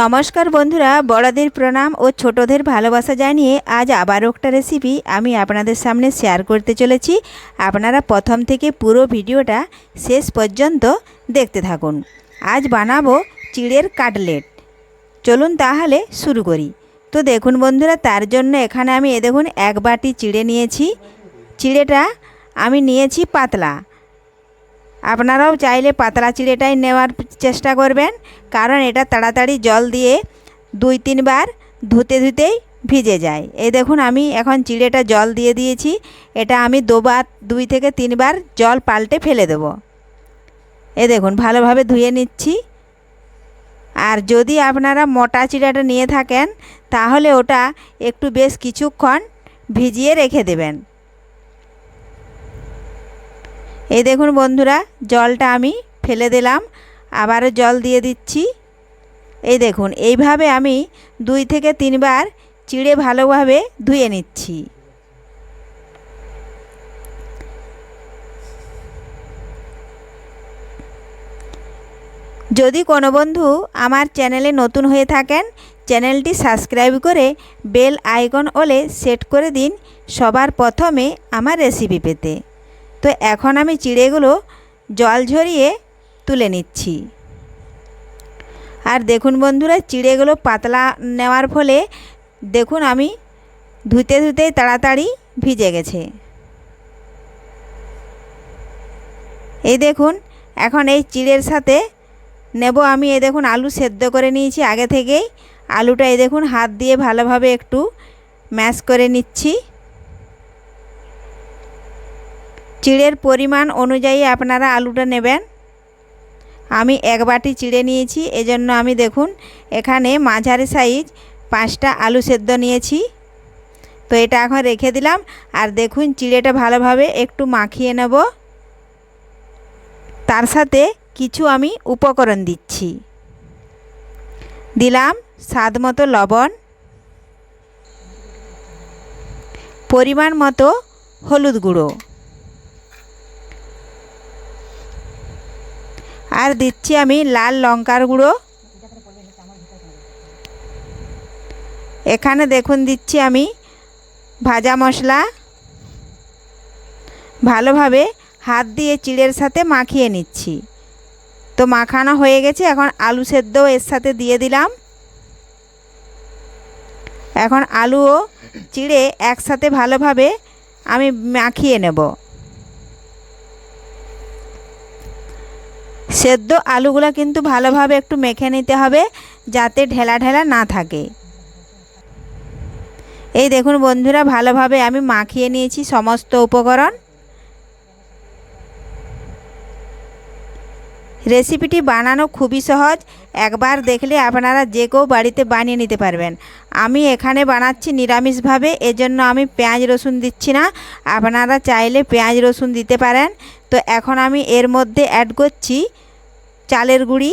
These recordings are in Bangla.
নমস্কার বন্ধুরা, বড়দের প্রণাম ও ছোটদের ভালোবাসা জানিয়ে আজ আবারও একটা রেসিপি আমি আপনাদের সামনে শেয়ার করতে চলেছি। আপনারা প্রথম থেকে পুরো ভিডিওটা শেষ পর্যন্ত দেখতে থাকুন। আজ বানাবো চিড়ের কাটলেট। চলুন তাহলে শুরু করি। তো দেখুন বন্ধুরা, তার জন্য এখানে আমি এ দেখুন এক বাটি চিড়ে নিয়েছি। চিড়েটা আমি নিয়েছি পাতলা। আপনারাও চাইলে পাতলা চিড়েটাই নেওয়ার চেষ্টা করবেন, কারণ এটা তাড়াতাড়ি জল দিয়ে দুই তিনবার ধুতে ধুতেই ভিজে যায়। এই দেখুন, আমি এখন চিড়েটা জল দিয়ে দিয়েছি। এটা আমি দুবার, দুই থেকে তিনবার জল পাল্টে ফেলে দেব। এ দেখুন, ভালোভাবে ধুয়ে নিচ্ছি। আর যদি আপনারা মোটা চিড়াটা নিয়ে থাকেন, তাহলে ওটা একটু বেশ কিছুক্ষণ ভিজিয়ে রেখে দেবেন। এই দেখুন বন্ধুরা, জলটা আমি ফেলে দিলাম। আবারও জল দিয়ে দিচ্ছি। এই দেখুন, এইভাবে আমি দুই থেকে তিনবার চিড়ে ভালোভাবে ধুয়ে নিচ্ছি। যদি কোনো বন্ধু আমার চ্যানেলে নতুন হয়ে থাকেন, চ্যানেলটি সাবস্ক্রাইব করে বেল আইকন ওলে সেট করে দিন সবার প্রথমে আমার রেসিপি পেতে। তো এখন আমি চিড়েগুলো জল ঝরিয়ে তুলে নিচ্ছি। আর দেখুন বন্ধুরা, চিড়েগুলো পাতলা নেওয়ার ফলে দেখুন আমি ধুতে ধুতেই তাড়াতাড়ি ভিজে গেছে। এই দেখুন, এখন এই চিড়ের সাথে নেব আমি। এই দেখুন, আলু সেদ্ধ করে নিয়েছি আগে থেকেই। আলুটা এই দেখুন, হাত দিয়ে ভালোভাবে একটু ম্যাশ করে নিচ্ছি। চিড়ের পরিমাণ অনুযায়ী আপনারা আলুটা নেবেন। আমি এক বাটি চিড়ে নিয়েছি, এজন্য আমি দেখুন, এখানে মাঝারি সাইজ পাঁচটা আলু সেদ্ধ নিয়েছি। তো এটা এখন রেখে দিলাম, আর দেখুন চিড়েটা ভালোভাবে একটু মাখিয়ে নেব। তার সাথে কিছু আমি উপকরণ দিচ্ছি। দিলাম স্বাদ মতো লবণ। পরিমাণ মতো হলুদ গুঁড়ো। আর দিচ্ছি আমি লাল লঙ্কার গুঁড়ো। এখানে দেখুন দিচ্ছি আমি ভাজা মশলা। ভালোভাবে হাত দিয়ে চিড়ের সাথে মাখিয়ে নিচ্ছি। তো মাখানো হয়ে গেছে, এখন আলু সেদ্ধও এর সাথে দিয়ে দিলাম। এখন আলু ও চিড়ে একসাথে ভালোভাবে আমি মাখিয়ে নেব। সেদ্ধ আলুগুলো কিন্তু ভালোভাবে একটু মেখে নিতে হবে যাতে ঢেলা ঢেলা না থাকে। এই দেখুন বন্ধুরা, ভালোভাবে আমি মাখিয়ে নিয়েছি সমস্ত উপকরণ। রেসিপিটি বানানো খুবই সহজ। একবার দেখলে আপনারা যে কেউ বাড়িতে বানিয়ে নিতে পারবেন। আমি এখানে বানাচ্ছি নিরামিষভাবে, এজন্য আমি পেঁয়াজ রসুন দিচ্ছি না। আপনারা চাইলে পেঁয়াজ রসুন দিতে পারেন। তো এখন আমি এর মধ্যে অ্যাড করছি চালের গুঁড়ি।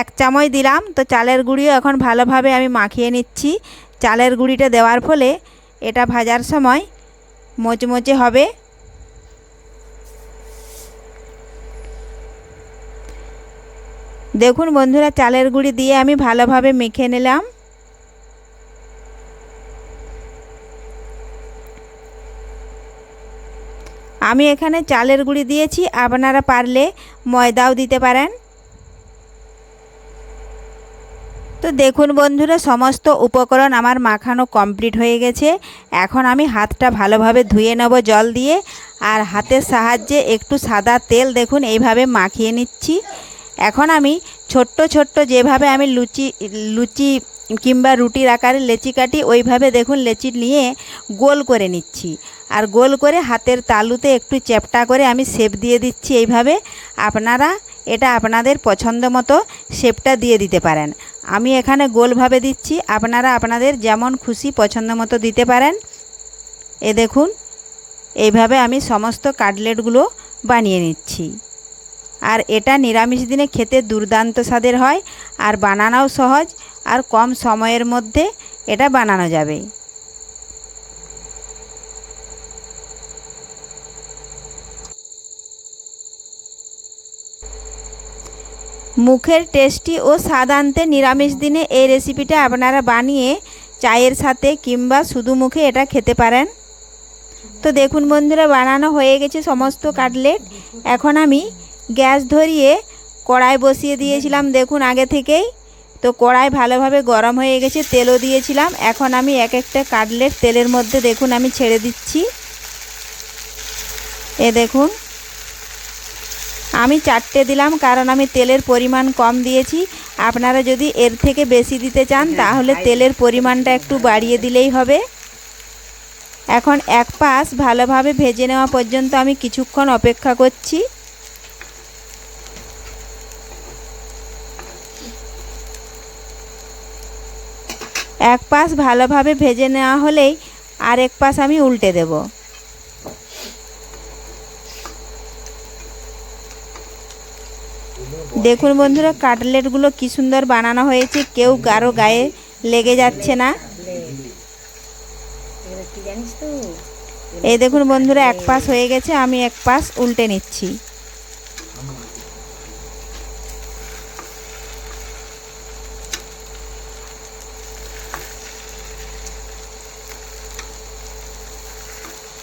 এক চামচ দিলাম, তো চালের গুঁড়িও এখন ভালোভাবে আমি মাখিয়ে নিচ্ছি। চালের গুঁড়িটা দেওয়ার ফলে এটা ভাজার সময় মোচমোচে হবে। দেখুন বন্ধুরা, চালের গুঁড়ি দিয়ে আমি ভালোভাবে মেখে নিলাম। আমি এখানে চালের গুঁড়ি দিয়েছি, আপনারা পারলে ময়দাও দিতে পারেন। তো দেখুন বন্ধুরা, সমস্ত উপকরণ আমার মাখানো কমপ্লিট হয়ে গেছে। এখন আমি হাতটা ভালোভাবে ধুয়ে নেব জল দিয়ে, আর হাতের সাহায্যে একটু সাদা তেল দেখুন, এইভাবে মাখিয়ে নিচ্ছি। এখন আমি ছোট্ট ছোট্ট যেভাবে আমি লুচি লুচি কিংবা রুটির আকারে লেচি কাটি ওইভাবে দেখুন লেচি নিয়ে গোল করে নিচ্ছি। আর গোল করে হাতের তালুতে একটু চ্যাপটা করে আমি শেপ দিয়ে দিচ্ছি এইভাবে। আপনারা এটা আপনাদের পছন্দ মতো শেপটা দিয়ে দিতে পারেন। আমি এখানে গোলভাবে দিচ্ছি। আপনারা আপনাদের যেমন খুশি পছন্দ মতো দিতে পারেন। এ দেখুন, এইভাবে আমি সমস্ত কাটলেটগুলো বানিয়ে নিচ্ছি। আর এটা নিরামিষ দিনে খেতে দুর্দান্ত স্বাদের হয়। আর বানানোও সহজ। আর কম সময়ের মধ্যে এটা বানানো যাবে। মুখের টেস্টি ও স্বাদ আনতে নিরামিষ দিনে এই রেসিপিটা আপনারা বানিয়ে চায়ের সাথে কিংবা শুধু মুখে এটা খেতে পারেন। তো দেখুন বন্ধুরা, বানানো হয়ে গেছে সমস্ত কাটলেট। এখন আমি গ্যাস ধরিয়ে কড়াই বসিয়ে দিয়েছিলাম, দেখুন আগে থেকেই। তো কড়াই ভালোভাবে গরম হয়ে গেছে তেলও দিয়েছিলাম। এখন আমি এক একটা কাটলেট তেলের মধ্যে দেখুন আমি ছেড়ে দিচ্ছি। এ দেখুন। আমি চারটে দিলাম কারণ আমি তেলের পরিমাণ কম দিয়েছি। আপনারা যদি এর থেকে বেশি দিতে চান তাহলে তেলের পরিমাণটা একটু বাড়িয়ে দিলেই হবে। এখন এক পাশ ভালোভাবে ভেজে নেওয়া পর্যন্ত আমি কিছুক্ষণ অপেক্ষা করছি। এক পাশ ভালোভাবে ভেজে নেওয়া হলেই আর এক পাশ আমি উল্টে দেবো। দেখুন বন্ধুরা, কাটলেটগুলো কি সুন্দর বানানো হয়েছে। কেউ কারও গায়ে লেগে যাচ্ছে না। এই দেখুন বন্ধুরা, এক পাশ হয়ে গেছে, আমি এক পাশ উল্টে নিচ্ছি।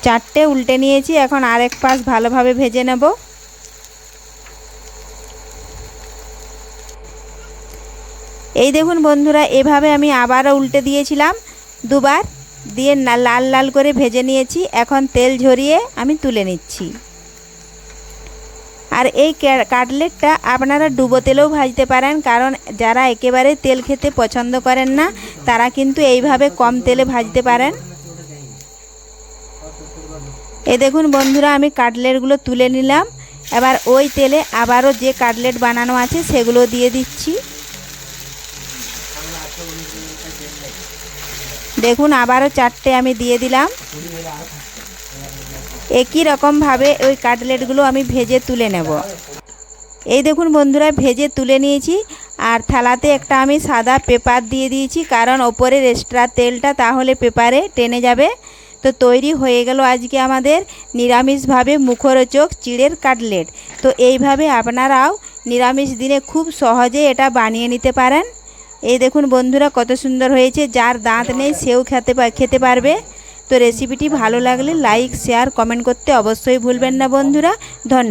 চারটে উল্টে নিয়েছি, এখন আরেক পাশ ভালোভাবে ভেজে নেব। এই দেখুন বন্ধুরা, এভাবে আমি আবারও উল্টে দিয়েছিলাম, দুবার দিয়ে লাল লাল করে ভেজে নিয়েছি, এখন তেল ঝরিয়ে আমি তুলে নিচ্ছি। আর এই কাটলেটটা আপনারা ডুবো তেলেও ভাজতে পারেন, কারণ যারা একেবারে তেল খেতে পছন্দ করেন না, তারা কিন্তু এইভাবে কম তেলে ভাজতে পারেন। এই দেখুন বন্ধুরা, আমি কাটলেটগুলো তুলে নিলাম। এবার ওই তেলে আবারও যে কাটলেট বানানো আছে সেগুলো দিয়ে দিচ্ছি। দেখুন, আবারও চারটে আমি দিয়ে দিলাম। একই রকমভাবে ওই কাটলেটগুলো আমি ভেজে তুলে নেব। এই দেখুন বন্ধুরা, ভেজে তুলে নিয়েছি। আর থালাতে একটা আমি সাদা পেপার দিয়ে দিয়েছি, কারণ ওপরের এক্সট্রা তেলটা তাহলে পেপারে টেনে যাবে। তো তৈরি হয়ে গেল আজকে আমাদের নিরামিষভাবে মুখরোচক চিড়ের কাটলেট। তো এইভাবে আপনারাও নিরামিষ দিনে খুব সহজে এটা বানিয়ে নিতে পারেন। এই দেখুন বন্ধুরা কত সুন্দর হয়েছে, যার দাঁত নেই সেও খেতে খেতে পারবে। তো রেসিপিটি ভালো লাগলে লাইক শেয়ার কমেন্ট করতে অবশ্যই ভুলবেন না বন্ধুরা। ধন্যবাদ।